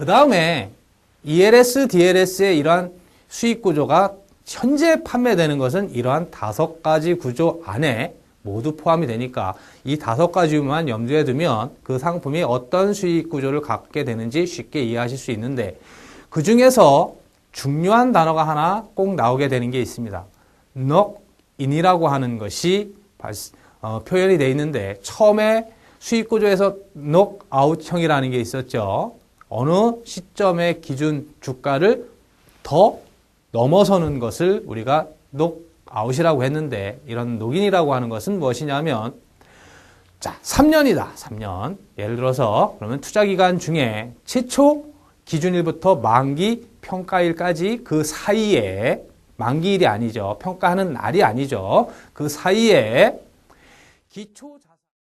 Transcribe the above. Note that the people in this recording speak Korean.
그 다음에 ELS, DLS의 이러한 수익 구조가 현재 판매되는 것은 이러한 다섯 가지 구조 안에 모두 포함이 되니까 이 다섯 가지만 염두에 두면 그 상품이 어떤 수익 구조를 갖게 되는지 쉽게 이해하실 수 있는데 그 중에서 중요한 단어가 하나 꼭 나오게 되는 게 있습니다. knock-in이라고 하는 것이 발- 어, 표현이 되어 있는데 처음에 수익 구조에서 knock-out형이라는 게 있었죠. 어느 시점의 기준 주가를 더 넘어서는 것을 우리가 knock-out이라고 했는데 이런 녹인이라고 하는 것은 무엇이냐면 자, 3년이다. 3년. 예를 들어서 그러면 투자 기간 중에 최초 기준일부터 만기 평가일까지 그 사이에 만기일이 아니죠. 평가하는 날이 아니죠. 그 사이에 기초